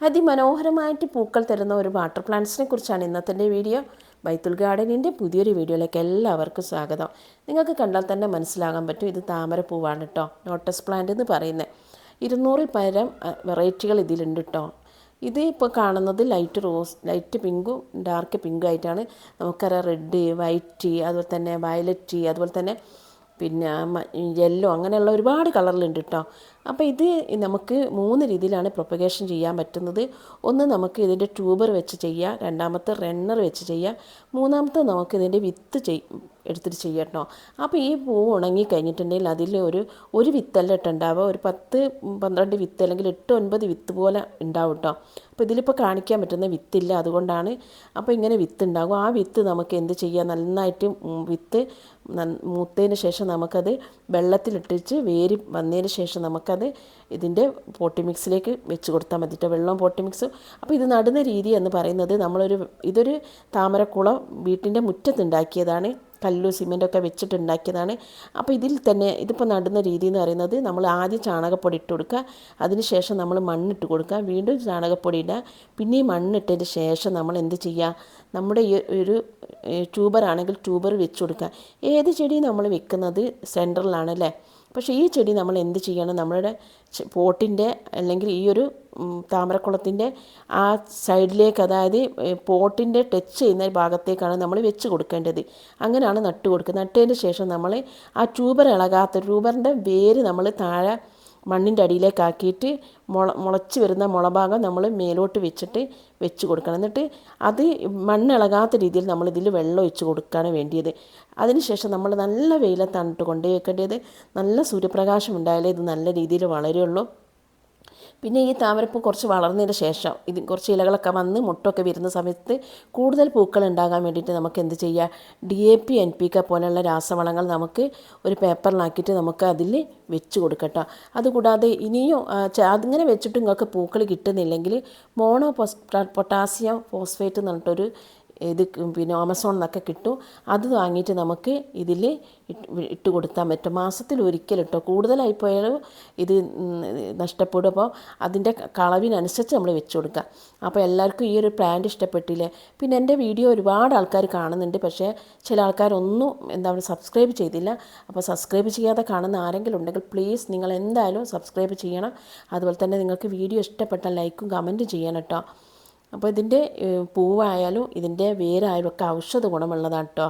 അതിമനോഹരമായിട്ട് പൂക്കൾ തരുന്ന ഒരു വാട്ടർ പ്ലാന്റ്സിനെ കുറിച്ചാണ് ഇന്നത്തെ വീഡിയോ. ബൈത്തുൽ ഗാർഡനിന്റെ പുതിയൊരു വീഡിയോയിലേക്ക് എല്ലാവർക്കും സ്വാഗതം. നിങ്ങൾക്ക് കണ്ടാൽ തന്നെ മനസ്സിലാകാൻ പറ്റും ഇത് താമര പൂവാണ് കേട്ടോ ലോട്ടസ് പ്ലാന്റ് എന്ന് പറയുന്നത് ഇരുന്നൂറിൽ പരം വെറൈറ്റികൾ ഇതിലുണ്ട് കേട്ടോ ഇത് ഇപ്പോൾ കാണുന്നത് ലൈറ്റ് റോസ് ലൈറ്റ് പിങ്കും ഡാർക്ക് പിങ്കും ആയിട്ടാണ്. നമുക്കറിയാം റെഡ് വൈറ്റ് അതുപോലെ തന്നെ വയലറ്റ് അതുപോലെ തന്നെ പിന്നെ യെല്ലോ അങ്ങനെയുള്ള ഒരുപാട് കളറിലുണ്ട് കേട്ടോ അപ്പോൾ ഇത് നമുക്ക് മൂന്ന് രീതിയിലാണ് പ്രൊപ്പഗേഷൻ ചെയ്യാൻ പറ്റുന്നത്. ഒന്ന് നമുക്ക് ഇതിന്റെ ട്യൂബർ വെച്ച് ചെയ്യാം രണ്ടാമത്തെ റണ്ണർ വെച്ച് ചെയ്യാം മൂന്നാമത്തെ നമുക്ക് ഇതിന്റെ വിത്ത് ചെയ് എടുത്തിട്ട് ചെയ്യാം കേട്ടോ അപ്പോൾ ഈ പൂ ഉണങ്ങി കഴിഞ്ഞിട്ടുണ്ടെങ്കിൽ അതിൽ ഒരു ഒരു വിത്തല്ല ഇട്ടുണ്ടാവുക. ഒരു പത്ത് പന്ത്രണ്ട് വിത്ത് അല്ലെങ്കിൽ എട്ട് ഒൻപത് വിത്ത് പോലെ ഉണ്ടാവും കേട്ടോ അപ്പോൾ ഇതിലിപ്പോൾ കാണിക്കാൻ പറ്റുന്ന വിത്തില്ല അതുകൊണ്ടാണ്. അപ്പോൾ ഇങ്ങനെ വിത്ത് ഉണ്ടാകും. ആ വിത്ത് നമുക്ക് എന്ത് ചെയ്യാം? നന്നായിട്ട് വിത്ത് മൂത്തതിന് ശേഷം നമുക്കത് വെള്ളത്തിലിട്ടിച്ച് വേരി വന്നതിന് ശേഷം നമുക്കത് ഇതിന്റെ പോട്ടി മിക്സിലേക്ക് വെച്ച് കൊടുത്താൽ മതി. വെള്ളം പോട്ടി മിക്സ് അപ്പോൾ ഇത് നടുന്ന രീതി എന്ന് പറയുന്നത് നമ്മളൊരു ഇതൊരു താമരക്കുളം വീട്ടിന്റെ മുറ്റത്തുണ്ടാക്കിയതാണ് കല്ലു സിമെന്റൊക്കെ വെച്ചിട്ടുണ്ടാക്കിയതാണ്. അപ്പോൾ ഇതിൽ തന്നെ ഇതിപ്പോൾ നടുന്ന രീതി എന്ന് പറയുന്നത് നമ്മൾ ആദ്യം ചാണകപ്പൊടി ഇട്ട് കൊടുക്കുക. അതിനുശേഷം നമ്മൾ മണ്ണിട്ട് കൊടുക്കുക. വീണ്ടും ചാണകപ്പൊടി ഇടുക. പിന്നെയും മണ്ണിട്ടതിന് ശേഷം നമ്മൾ എന്ത് ചെയ്യുക? നമ്മുടെ ഈ ഒരു ട്യൂബറാണെങ്കിൽ ട്യൂബർ വെച്ച് കൊടുക്കുക. ഏത് ചെടി നമ്മൾ വെക്കുന്നത്? സെന്ററിലാണ് അല്ലേ പക്ഷേ ഈ ചെടി നമ്മൾ എന്ത് ചെയ്യണം? നമ്മളുടെ പോട്ടിന്റെ അല്ലെങ്കിൽ ഈ ഒരു താമരക്കുളത്തിന്റെ ആ സൈഡിലേക്ക് അതായത് പോട്ടിന്റെ ടച്ച് ചെയ്യുന്ന ഭാഗത്തേക്കാണ് നമ്മൾ വെച്ച് കൊടുക്കേണ്ടത്. അങ്ങനെയാണ് നട്ട് കൊടുക്കുക. നട്ടതിന് ശേഷം നമ്മൾ ആ ട്യൂബർ ഇളകാത്ത ട്യൂബറിന്റെ വേര് നമ്മൾ താഴെ മണ്ണിന്റെ അടിയിലേക്കാക്കിയിട്ട് മുള മുളച്ച് വരുന്ന മുളഭാഗം നമ്മൾ മേലോട്ട് വെച്ചിട്ട് വെച്ച് കൊടുക്കണം. എന്നിട്ട് അത് മണ്ണിളകാത്ത രീതിയിൽ നമ്മൾ ഇതിൽ വെള്ളം ഒഴിച്ച് കൊടുക്കുകയാണ് വേണ്ടിയത്. അതിനുശേഷം നമ്മൾ നല്ല വെയിലത്താണ് ഇട്ട് വെക്കേണ്ടത് നല്ല സൂര്യപ്രകാശം ഉണ്ടായാലേ ഇത് നല്ല രീതിയിൽ വളരുള്ളൂ. പിന്നെ ഈ താമരപ്പൂ കുറച്ച് വളർന്നതിന് ശേഷം ഇത് കുറച്ച് ഇലകളൊക്കെ വന്ന് മുട്ടൊക്കെ വരുന്ന സമയത്ത് കൂടുതൽ പൂക്കൾ ഉണ്ടാകാൻ വേണ്ടിയിട്ട് നമുക്ക് എന്ത് ചെയ്യുക D A P N P K പോലെയുള്ള രാസവളങ്ങൾ നമുക്ക് ഒരു പേപ്പറിലാക്കിയിട്ട് നമുക്ക് അതിൽ വെച്ച് കൊടുക്കട്ടോ അതുകൂടാതെ ഇനിയും അതിങ്ങനെ വെച്ചിട്ട് നിങ്ങൾക്ക് പൂക്കൾ കിട്ടുന്നില്ലെങ്കിൽ മോണോ പൊട്ടാസ്യം ഫോസ്ഫേറ്റ് എന്ന് പറഞ്ഞിട്ടൊരു ഇത് പിന്നെ ആമസോണിൽ നിന്നൊക്കെ കിട്ടും. അത് വാങ്ങിയിട്ട് നമുക്ക് ഇതിൽ ഇട്ട് കൊടുത്താൽ പറ്റും. മാസത്തിൽ ഒരിക്കൽ ഇട്ടോ കൂടുതലായി പോയാലും ഇത് നഷ്ടപ്പെടും. അപ്പോൾ അതിന്റെ കളവിനനുസരിച്ച് നമ്മൾ വെച്ച് കൊടുക്കുക അപ്പോൾ എല്ലാവർക്കും ഈ ഒരു പ്ലാന്റ് ഇഷ്ടപ്പെട്ടില്ലേ? പിന്നെ എന്റെ വീഡിയോ ഒരുപാട് ആൾക്കാർ കാണുന്നുണ്ട്. പക്ഷേ ചില ആൾക്കാരൊന്നും എന്താ പറയുക സബ്സ്ക്രൈബ് ചെയ്തില്ല. അപ്പോൾ സബ്സ്ക്രൈബ് ചെയ്യാതെ കാണുന്ന ആരെങ്കിലും ഉണ്ടെങ്കിൽ പ്ലീസ് നിങ്ങൾ എന്തായാലും സബ്സ്ക്രൈബ് ചെയ്യണം. അതുപോലെ തന്നെ നിങ്ങൾക്ക് വീഡിയോ ഇഷ്ടപ്പെട്ടാൽ ലൈക്കും കമന്റും ചെയ്യണം കേട്ടോ അപ്പോൾ ഇതിന്റെ പൂവായാലും ഇതിന്റെ വേരായാലും ഒക്കെ ഔഷധ ഗുണമുള്ളതാണ് കേട്ടോ